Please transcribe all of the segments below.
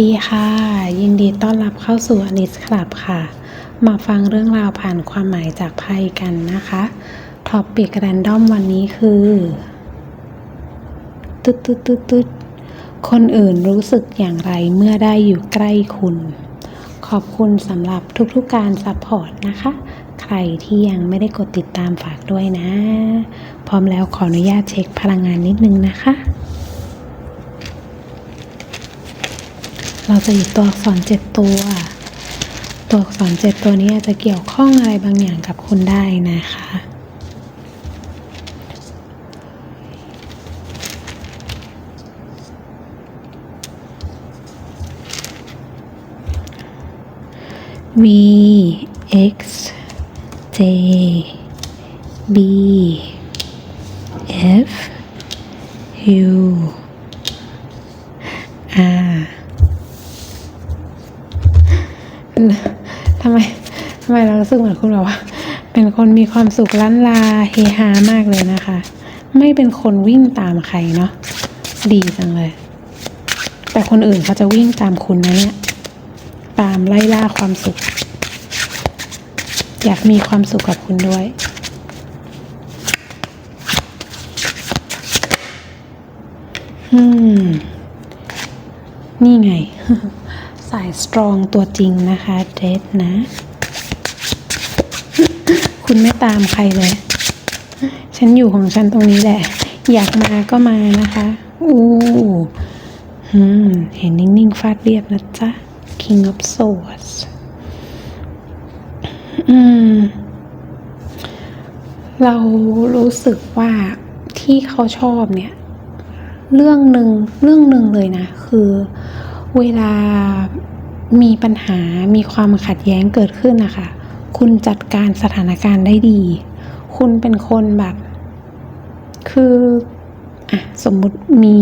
ดีค่ะ ยินดีต้อนรับเข้าสู่อลิสคลับค่ะ มาฟังเรื่องราวผ่านความหมายจากไพ่กันนะคะท็อปปิกแรนดอมวันนี้คือตึ๊ดตึ๊ดตึ๊ดตึ๊ดคนอื่นรู้สึกอย่างไรเมื่อได้อยู่ใกล้คุณ ขอบคุณสำหรับทุกๆการซัพพอร์ตนะคะ ใครที่ยังไม่ได้กดติดตามฝากด้วยนะ พร้อมแล้วขออนุญาตเช็คพลังงานนิดนึงนะคะ เราจะหยิบตัวอักษรเจ็ดตัว ตัวอักษรเจ็ดตัวนี้อาจจะเกี่ยวข้องอะไรบางอย่างกับคุณได้นะคะ V X J B F U R ทำไมทำไมเรารู้สึกเหมือนคุณแบบว่า เป็นคนมีความสุขล้านลาเฮฮามากเลยนะคะ ไม่เป็นคนวิ่งตามใครเนาะดีจังเลย แต่คนอื่นเขาจะวิ่งตามคุณนะเนี่ยตามไล่ล่าความสุข อยากมีความสุขกับคุณด้วยอืม นี่ไง สายสตรองตัวจริงนะคะเดทนะ คุณไม่ตามใครเลย ฉันอยู่ของฉันตรงนี้แหละ อยากมาก็มานะคะอู้อืมเห็นนิ่ง ๆ ฟาดเรียบนะจ๊ะ King of Swords อืม เรารู้สึกว่าที่เขาชอบเนี่ย เรื่องหนึ่งเรื่องหนึ่งเลยนะ คือเเวลามีปัญหามีความขัดแย้งเกิดขึ้นนะคะ คุณจัดการสถานการณ์ได้ดี คุณเป็นคนแบบ คืออะสมมุติมี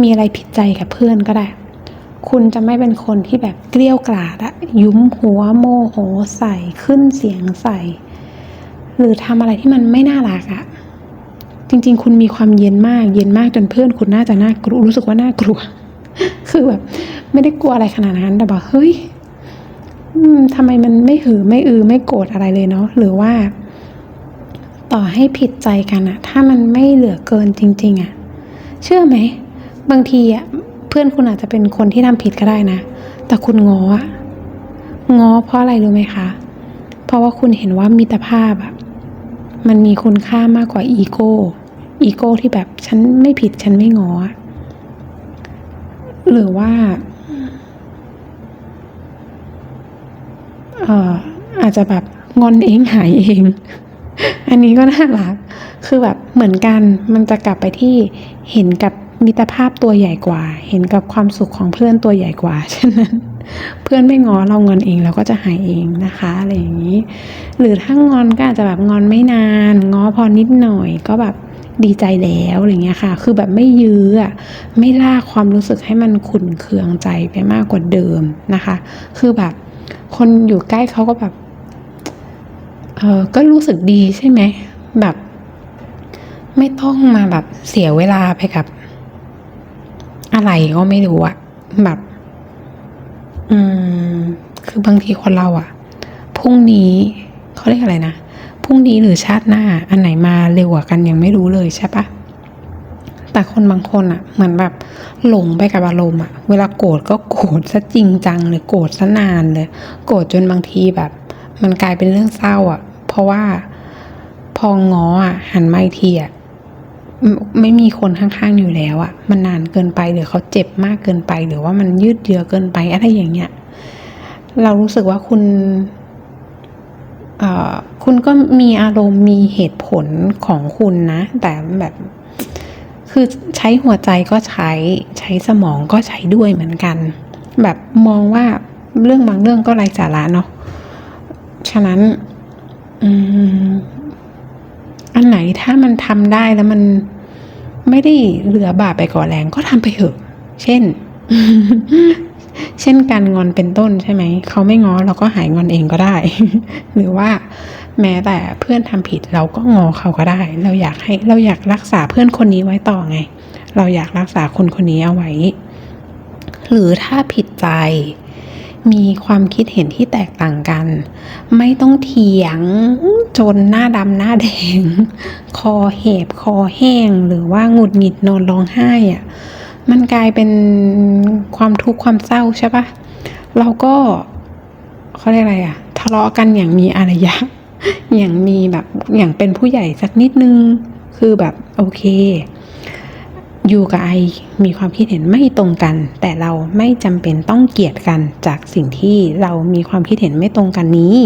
มีอะไรผิดใจกับเพื่อนก็ได้ คุณจะไม่เป็นคนที่แบบเกลี้ยวกล่อดอะยุ้มหัวโมโหใส่ขึ้นเสียงใส่ หรือทำอะไรที่มันไม่น่ารักอะจริง ๆ คุณมีความเย็นมาก เย็นมากจนเพื่อนคุณน่าจะน่ากลัวรู้สึกว่าน่ากลัว คือแบบไม่ได้กลัวอะไรขนาดนั้น แต่แบบเฮ้ยทำไมมันไม่หือไม่อือไม่โกรธอะไรเลยเนาะหรือว่า ต่อให้ผิดใจกันอะถ้ามันไม่เหลือเกินจริง ๆอะเชื่อไหม บางทีอะเพื่อนคุณอาจจะเป็นคนที่ทำผิดก็ได้นะ แต่คุณงออะงอเพราะอะไรรู้ไหมคะ เพราะว่าคุณเห็นว่ามิตรภาพอะมันมีคุณค่ามากกว่าอีโก้ อีโก้ที่แบบฉันไม่ผิดฉันไม่งออะ หรือว่าเอ่ออาจจะแบบงอนเองหายเอง อันนี้ก็น่ารัก คือแบบเหมือนกัน มันจะกลับไปที่เห็นกับมิตรภาพตัวใหญ่กว่า เห็นกับความสุขของเพื่อนตัวใหญ่กว่า ฉะนั้น เพื่อนไม่งอเรางอนเองเราก็จะหายเองนะคะอะไรอย่างนี้ หรือถ้างอนก็อาจจะแบบงอนไม่นาน งอพอนิดหน่อยก็แบบ ดีใจแล้วอะไรเงี้ยค่ะ คือแบบไม่ยื้ออะไม่ลากความรู้สึกให้มันขุ่นเคืองใจไปมากกว่าเดิมนะคะ คือแบบคนอยู่ใกล้เขาก็แบบเออก็รู้สึกดีใช่ไหมแบบ ไม่ต้องมาแบบเสียเวลาไปกับ อะไรก็ไม่รู้อะแบบ อืม คือบางทีคนเราอะพรุ่งนี้เขาเรียกอะไรนะ พรุ่งนี้หรือชาติหน้า อันไหนมาเร็วกว่ากันยังไม่รู้เลยใช่ปะแต่คนบางคนอะเหมือนแบบหลงไปกับอารมณ์อะเวลาโกรธก็โกรธซะจริงจังเลยโกรธซะนานเลย โกรธจนบางทีแบบ มันกลายเป็นเรื่องเศร้าอะเพราะว่าพอง้ออะหันมาอีกทีอะไม่ไม่มีคนข้างๆอยู่แล้วอะมันนานเกินไปหรือเขาเจ็บมากเกินไป หรือว่ามันยืดเยื้อเกินไปอะไรอย่างเงี้ย เรารู้สึกว่าคุณ คุณก็มีอารมณ์มีเหตุผลของคุณนะ แต่แบบคือใช้หัวใจก็ใช้ใช้สมองก็ใช้ด้วยเหมือนกัน แบบมองว่าเรื่องบางเรื่องก็ไร้สาระเนาะฉะนั้นออันไหนถ้ามันทำได้แล้วมันไม่ได้เหลือบาปไปก่อแรงก็ทำไปเถอะ เช่น เช่นการงอนเป็นต้นใช่ไหม เขาไม่ง้อเราก็หายงอนเองก็ได้ หรือว่าแม้แต่เพื่อนทำผิดเราก็งอเขาก็ได้ เราอยากให้เราอยากรักษาเพื่อนคนนี้ไว้ต่อไง เราอยากรักษาคนคนนี้เอาไว้ หรือถ้าผิดใจ มีความคิดเห็นที่แตกต่างกัน ไม่ต้องเถียงจนหน้าดำหน้าแดง คอเห็บคอแห้งหรือว่าหงุดหงิดนอนร้องไห้อะ มันกลายเป็นความทุกข์ความเศร้าใช่ปะเราก็เขาเรียกอะไรอะทะเลาะกันอย่างมีอารยะ อย่างมีแบบอย่างเป็นผู้ใหญ่สักนิดนึง คือแบบโอเคอยู่กับไอมีความคิดเห็นไม่ตรงกัน แต่เราไม่จำเป็นต้องเกลียดกันจากสิ่งที่เรามีความคิดเห็นไม่ตรงกันนี้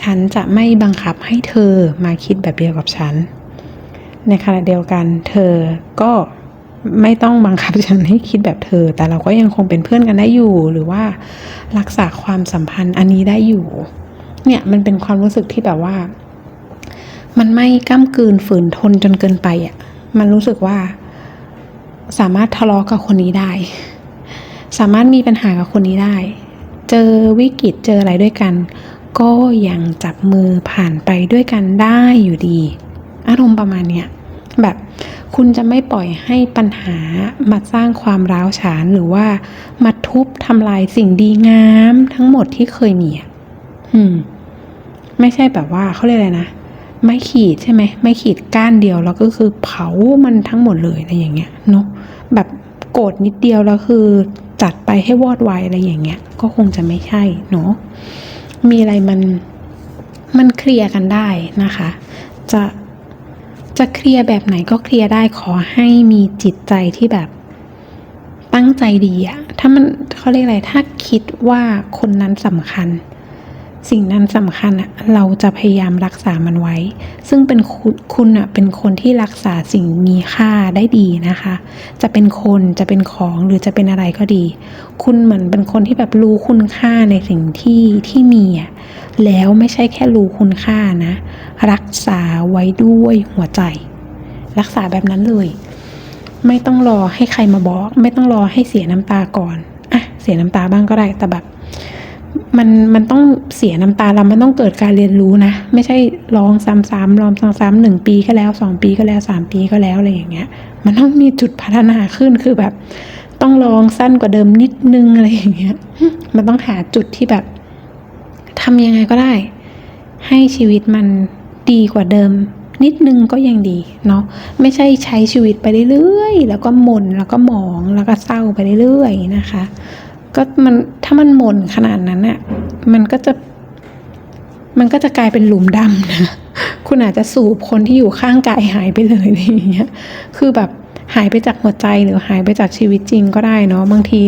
ฉันจะไม่บังคับให้เธอมาคิดแบบเดียวกับฉัน ในขณะเดียวกัน เธอก็ ไม่ต้องบังคับฉันให้คิดแบบเธอ แต่เราก็ยังคงเป็นเพื่อนกันได้อยู่ หรือว่ารักษาความสัมพันธ์อันนี้ได้อยู่ เนี่ยมันเป็นความรู้สึกที่แบบว่า มันไม่ก้ามกืนฝืนทนจนเกินไปอะ มันรู้สึกว่า สามารถทะเลาะกับคนนี้ได้ สามารถมีปัญหากับคนนี้ได้ เจอวิกฤตเจออะไรด้วยกัน ก็ยังจับมือผ่านไปด้วยกันได้อยู่ดี อารมณ์ประมาณเนี้ย แบบคุณจะไม่ปล่อยให้ปัญหามาสร้างความร้าวฉานหรือว่ามาทุบทำลายสิ่งดีงามทั้งหมดที่เคยมีอะอืม ไม่ใช่แบบว่าเขาเรียกอะไรนะไม่ขีดใช่ไหมไม่ขีดก้านเดียวแล้วก็คือเผามันทั้งหมดเลยอะไรอย่างเงี้ยเนาะแบบโกรธนิดเดียวแล้วคือจัดไปให้วอดวายอะไรอย่างเงี้ย ก็คงจะไม่ใช่เนาะมีอะไรมันมันเคลียร์กันได้นะคะ จะ จะเคลียร์แบบไหนก็เคลียร์ได้ขอให้มีจิตใจที่แบบตั้งใจดีอะถ้ามันเขาเรียกอะไรถ้าคิดว่าคนนั้นสำคัญ สิ่งนั้นสำคัญอะเราจะพยายามรักษามันไว้ ซึ่งเป็นคุณคุณอะเป็นคนที่รักษาสิ่งมีค่าได้ดีนะคะ จะเป็นคนจะเป็นของหรือจะเป็นอะไรก็ดี คุณเหมือนเป็นคนที่แบบรู้คุณค่าในสิ่งที่ที่มีอะแล้วไม่ใช่แค่รู้คุณค่านะ รักษาไว้ด้วยหัวใจ รักษาแบบนั้นเลย ไม่ต้องรอให้ใครมาบอก ไม่ต้องรอให้เสียน้ำตาก่อนอะเสียน้ำตาบ้างก็ได้แต่แบบ มันมันต้องเสียน้ำตาแล้วมันต้องเกิดการเรียนรู้นะ ไม่ใช่ร้องซ้ำๆร้องซ้ำๆหนึ่งปีก็แล้วสองปีก็แล้วสามปีก็แล้วอะไรอย่างเงี้ย มันต้องมีจุดพัฒนาขึ้นคือแบบ ต้องร้องสั้นกว่าเดิมนิดนึงอะไรอย่างเงี้ย มันต้องหาจุดที่แบบทำยังไงก็ได้ ให้ชีวิตมันดีกว่าเดิม นิดนึงก็ยังดีเนาะไม่ใช่ใช้ชีวิตไปเรื่อยๆแล้วก็หม่นแล้วก็หมองแล้วก็เศร้าไปเรื่อยๆนะคะ ก็มันถ้ามันหม่นขนาดนั้นอะมันก็จะ มันก็จะกลายเป็นหลุมดำนะคุณอาจจะสูบคนที่อยู่ข้างกายหายไปเลยอย่างเงี้ย คือแบบหายไปจากหัวใจหรือหายไปจากชีวิตจริงก็ได้เนาะบางที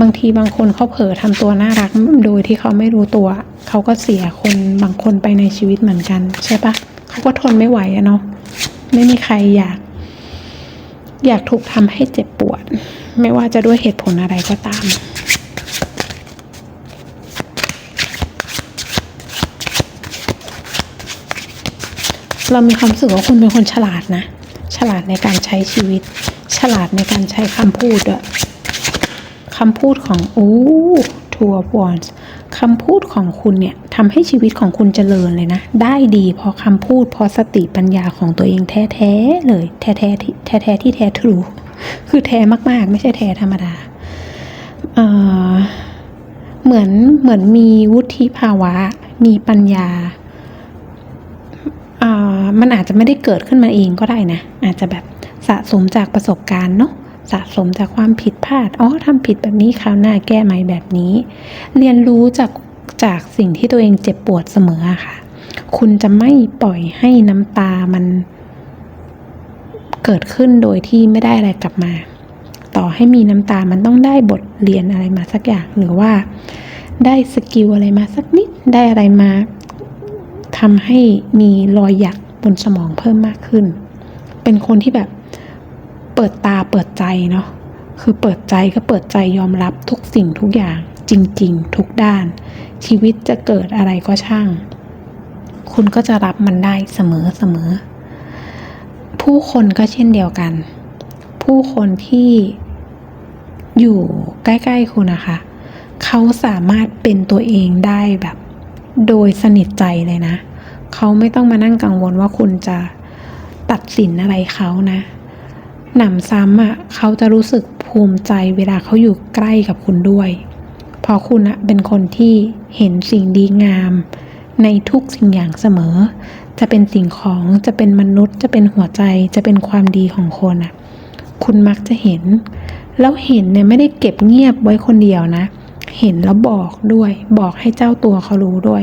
บางทีบางคนเขาเผลอทำตัวน่ารักโดยที่เขาไม่รู้ตัว เขาก็เสียคนบางคนไปในชีวิตเหมือนกัน ใช่ปะเขาก็ทนไม่ไหวอะเนาะไม่มีใครอยาก อยากถูกทำให้เจ็บปวด ไม่ว่าจะด้วยเหตุผลอะไรก็ตาม เรามีความรู้สึกว่าคุณเป็นคนฉลาดนะ ฉลาดในการใช้ชีวิต ฉลาดในการใช้คำพูดด้วยคำพูดของโอ้ทัวร์วอนส์คำพูดของคุณเนี่ยทำให้ชีวิตของคุณเจริญเลยนะ ได้ดีเพราะคำพูดเพราะสติปัญญาของตัวเองแท้ๆเลย แท้ๆที่แท้ๆที่แท้ทรู คือแท้มากๆ ไม่ใช่แท้ธรรมดาเเหมือนเหมือนมีวุฒิภาวะ มีปัญญาามันอาจจะไม่ได้เกิดขึ้นมาเองก็ได้นะ อาจจะแบบสะสมจากประสบการณ์เนาะสะสมจากความผิดพลาด อ๋อทำผิดแบบนี้คราวหน้าแก้ใหม่แบบนี้ เรียนรู้จากจากสิ่งที่ตัวเองเจ็บปวดเสมอค่ะ คุณจะไม่ปล่อยให้น้ำตามัน เกิดขึ้นโดยที่ไม่ได้อะไรกลับมา ต่อให้มีน้ำตามันต้องได้บทเรียนอะไรมาสักอย่างหรือว่า ได้สกิลอะไรมาสักนิดได้อะไรมาทำให้มีรอยหยักบนสมองเพิ่มมากขึ้น เป็นคนที่แบบเปิดตาเปิดใจเนาะคือเปิดใจก็เปิดใจยอมรับทุกสิ่งทุกอย่างจริง ๆ ทุกด้าน ชีวิตจะเกิดอะไรก็ช่าง คุณก็จะรับมันได้เสมอเสมอ ผู้คนก็เช่นเดียวกัน ผู้คนที่อยู่ใกล้ ๆ คุณนะคะ เขาสามารถเป็นตัวเองได้แบบ โดยสนิทใจเลยนะ เขาไม่ต้องมานั่งกังวลว่าคุณจะตัดสินอะไรเขานะ หนำซ้ำอะเขาจะรู้สึกภูมิใจเวลาเขาอยู่ใกล้กับคุณด้วย เพราะคุณอะเป็นคนที่เห็นสิ่งดีงามในทุกสิ่งอย่างเสมอ จะเป็นสิ่งของจะเป็นมนุษย์ จะเป็นหัวใจจะเป็นความดีของคนอะคุณมักจะเห็น แล้วเห็นเนี่ยไม่ได้เก็บเงียบไว้คนเดียวนะ เห็นแล้วบอกด้วย บอกให้เจ้าตัวเขารู้ด้วย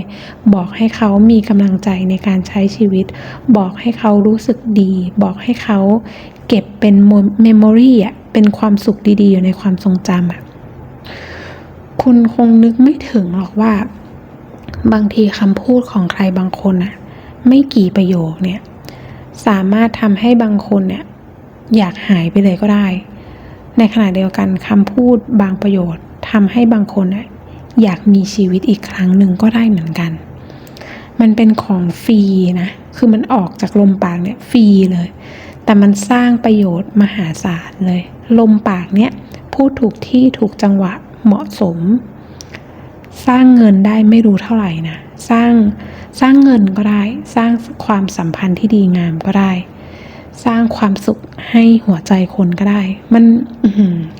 บอกให้เขามีกำลังใจในการใช้ชีวิต บอกให้เขารู้สึกดี บอกให้เขาเก็บเป็นเมมโมรีอะเป็นความสุขดีๆ อยู่ในความทรงจำอะคุณคงนึกไม่ถึงหรอกว่า บางทีคำพูดของใครบางคนอะ ไม่กี่ประโยคเนี่ยสามารถทำให้บางคนเนี่ยอยากหายไปเลยก็ได้ ในขณะเดียวกันคำพูดบางประโยชน์ทำให้บางคนอะอยากมีชีวิตอีกครั้งหนึ่งก็ได้เหมือนกัน มันเป็นของฟรีนะ คือมันออกจากลมปากเนี่ยฟรีเลย แต่มันสร้างประโยชน์มหาศาลเลย ลมปากเนี่ยพูดถูกที่ถูกจังหวะเหมาะสม สร้างเงินได้ไม่รู้เท่าไหร่นะ สร้าง สร้างเงินก็ได้ สร้างความสัมพันธ์ที่ดีงามก็ได้ สร้างความสุขให้หัวใจคนก็ได้ มัน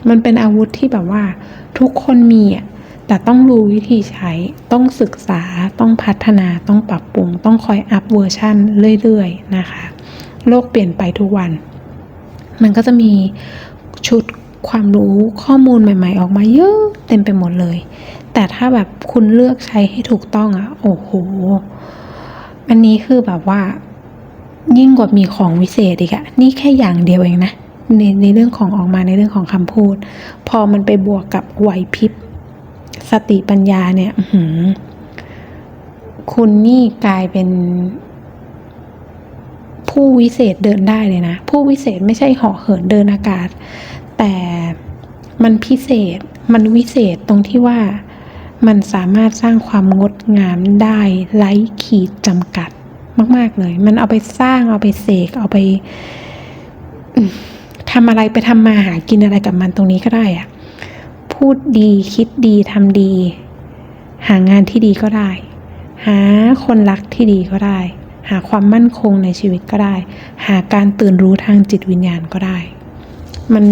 มันเป็นอาวุธที่แบบว่า ทุกคนมีอะแต่ต้องรู้วิธีใช้ ต้องศึกษา ต้องพัฒนา ต้องปรับปรุง ต้องคอยอัพเวอร์ชันเรื่อยๆ นะคะ โลกเปลี่ยนไปทุกวัน มันก็จะมีชุด ความรู้ข้อมูลใหม่ ๆ ออกมาเยอะเต็มไปหมดเลย แต่ถ้าแบบคุณเลือกใช้ให้ถูกต้องอะโอ้โห อันนี้คือแบบว่า ยิ่งกว่ามีของวิเศษอีกอะนี่แค่อย่างเดียวเองนะในในเรื่องของออกมาในเรื่องของคำพูด พอมันไปบวกกับไหวพริบสติปัญญาเนี่ยหืคุณนี่กลายเป็น ผู้วิเศษเดินได้เลยนะ ผู้วิเศษไม่ใช่เหาะเหินเดินอากาศ แต่มันพิเศษ มันวิเศษตรงที่ว่ามันสามารถสร้างความงดงามได้ไร้ขีดจำกัดมาก ๆ เลย มันเอาไปสร้างเอาไปเสกเอาไปทำอะไรไปทำมาหากินอะไรกับมันตรงนี้ก็ได้อะพูดดีคิดดีทำดี หางานที่ดีก็ได้ หาคนรักที่ดีก็ได้ หาความมั่นคงในชีวิตก็ได้ หาการตื่นรู้ทางจิตวิญญาณก็ได้ มัน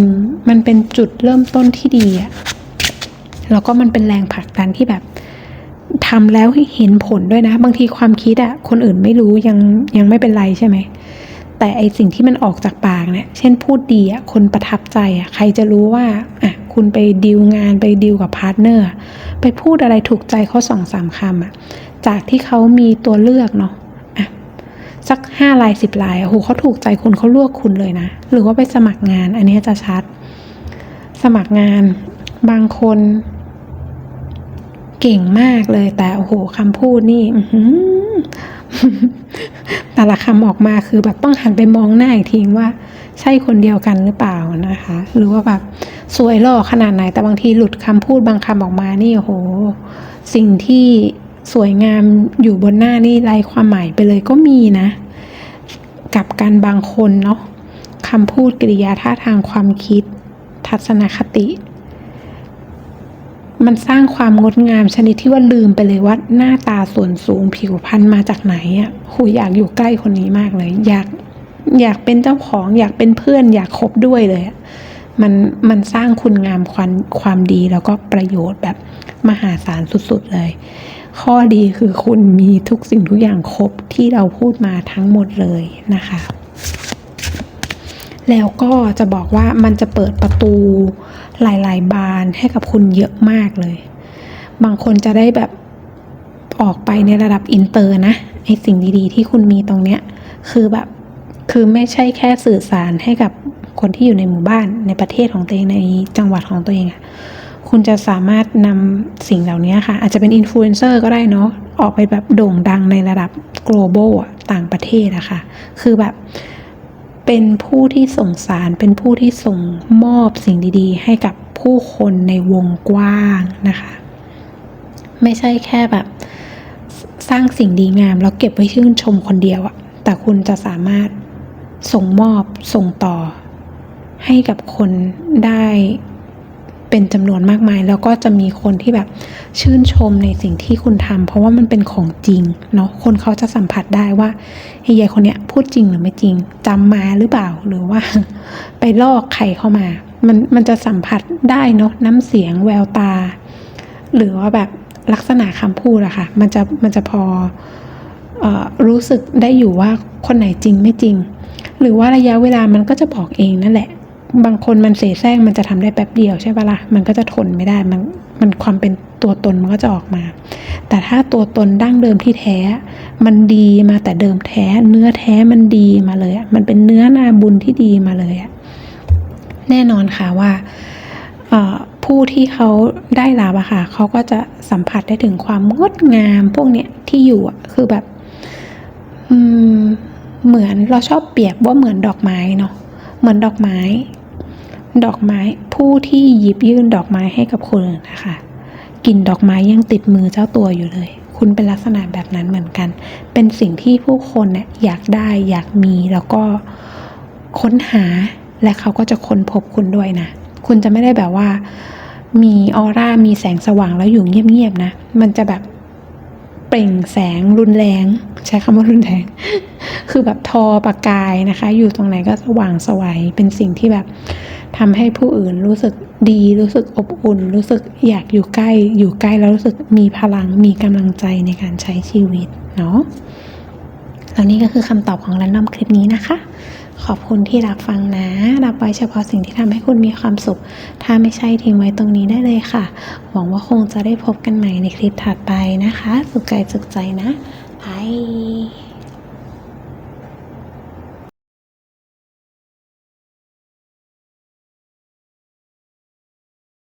มันเป็นจุดเริ่มต้นที่ดีอะแล้วก็มันเป็นแรงผลักดันที่แบบทำแล้วเห็นผลด้วยนะ บางทีความคิดอะคนอื่นไม่รู้ยังยังไม่เป็นไรใช่ไหมแต่ไอสิ่งที่มันออกจากปากเนี่ย เช่นพูดดีอะคนประทับใจอะใครจะรู้ว่าอะคุณไปดีลงานไปดีลกับพาร์ทเนอร์ไปพูดอะไรถูกใจเขาสองสามคำอะจากที่เขามีตัวเลือกเนาะอะ สักห้าลายสิบลายโอ้โหเขาถูกใจคุณเขาเลือกคุณเลยนะ หรือว่าไปสมัครงาน อันนี้จะชัด สมัครงานบางคน เก่งมากเลย แต่โอ้โหคำพูดนี่แต่ละคำออกมาคือแบบต้องหันไปมองหน้าอีกทีว่าใช่คนเดียวกันหรือเปล่านะคะ หรือว่าแบบสวยหล่อขนาดไหน แต่บางทีหลุดคำพูดบางคำออกมานี่โอ้โห สิ่งที่ สวยงามอยู่บนหน้านี่ไรความหมายไปเลยก็มีนะ กับการบางคนเนาะคำพูดกริยาท่าทางความคิด ทัศนคติ มันสร้างความงดงามชนิดที่ว่าลืมไปเลยว่าหน้าตาส่วนสูงผิวพรรณมาจากไหนอะหูอยากอยู่ใกล้คนนี้มากเลย อยากอยากเป็นเจ้าของ อยากเป็นเพื่อน อยากคบด้วยเลยมันมันสร้างคุณงามความความดีแล้วก็ประโยชน์แบบมหาศาลสุดๆเลย ข้อดีคือคุณมีทุกสิ่งทุกอย่างครบที่เราพูดมาทั้งหมดเลยนะคะ แล้วก็จะบอกว่ามันจะเปิดประตูหลาย ๆ บานให้กับคุณเยอะมากเลย บางคนจะได้แบบออกไปในระดับอินเตอร์นะไอสิ่งดีๆ ที่คุณมีตรงเนี้ย คือแบบคือไม่ใช่แค่สื่อสารให้กับคนที่อยู่ในหมู่บ้านในประเทศของตัวเองในจังหวัดของตัวเองอะ คุณจะสามารถนำสิ่งเหล่านี้ค่ะ อาจจะเป็นอินฟลูเอนเซอร์ก็ได้เนาะออกไปแบบโด่งดังในระดับ global ต่างประเทศอะค่ะคือแบบเป็นผู้ที่ส่งสาร เป็นผู้ที่ส่งมอบสิ่งดีๆ ให้กับผู้คนในวงกว้างนะคะ ไม่ใช่แค่แบบสร้างสิ่งดีงามแล้วเก็บไว้ชื่นชมคนเดียวอะแต่คุณจะสามารถส่งมอบส่งต่อให้กับคนได้ เป็นจำนวนมากมาย แล้วก็จะมีคนที่แบบชื่นชมในสิ่งที่คุณทำเพราะว่ามันเป็นของจริงเนาะคนเขาจะสัมผัสได้ว่าไอ้ยายคนเนี้ยพูดจริงหรือไม่จริงจำมาหรือเปล่าหรือว่า ไปลอกใครเข้ามา มันมันจะสัมผัสได้เนาะน้ำเสียงแววตา หรือว่าแบบลักษณะคำพูดอะค่ะมันจะมันจะพอออรู้สึกได้อยู่ว่าคนไหนจริงไม่จริง หรือว่าระยะเวลามันก็จะบอกเองนั่นแหละ บางคนมันเสแสร้งมันจะทำได้แป๊บเดียวใช่ปะละ่ะมันก็จะทนไม่ได้มันมันความเป็นตัวตนมันก็จะออกมา แต่ถ้าตัวตนดั้งเดิมที่แท้ มันดีมาแต่เดิมแท้ เนื้อแท้มันดีมาเลยอะมันเป็นเนื้อนาบุญที่ดีมาเลยอะแน่นอนค่ะว่าผู้ที่เขาได้รับอะค่ะเขาก็จะสัมผัสได้ถึงความงดงามพวกเนี้ยที่อยู่อะคือแบบอืมเหมือนเราชอบเปรียบว่าเหมือนดอกไม้เนาะเหมือนดอกไม้ ดอกไม้ผู้ที่หยิบยื่นดอกไม้ให้กับคนอื่นนะคะกลิ่นดอกไม้ยังติดมือเจ้าตัวอยู่เลย คุณเป็นลักษณะแบบนั้นเหมือนกัน เป็นสิ่งที่ผู้คนเนี่ยอยากได้อยากมีแล้วก็ค้นหาและเขาก็จะค้นพบคุณด้วยนะ คุณจะไม่ได้แบบว่า มีออร่ามีแสงสว่างแล้วอยู่เงียบๆนะ มันจะแบบเปล่งแสงรุนแรง ใช้คำว่ารุนแรง คือแบบทอประกายนะคะ อยู่ตรงไหนก็สว่างสวัยเป็นสิ่งที่แบบ ทำให้ผู้อื่นรู้สึกดี รู้สึกอบอุ่น รู้สึกอยากอยู่ใกล้ อยู่ใกล้แล้วรู้สึกมีพลังมีกำลังใจในการใช้ชีวิตเนาะแล้วนี่ก็คือคำตอบของ r รนดอมคลิปนี้นะคะ ขอบคุณที่รับฟังนะ รับไว้เฉพาะสิ่งที่ทำให้คุณมีความสุข ถ้าไม่ใช่ทิ้งไว้ตรงนี้ได้เลยค่ะ หวังว่าคงจะได้พบกันใหม่ในคลิปถัดไปนะคะ สุขกายสุขใจนะบาย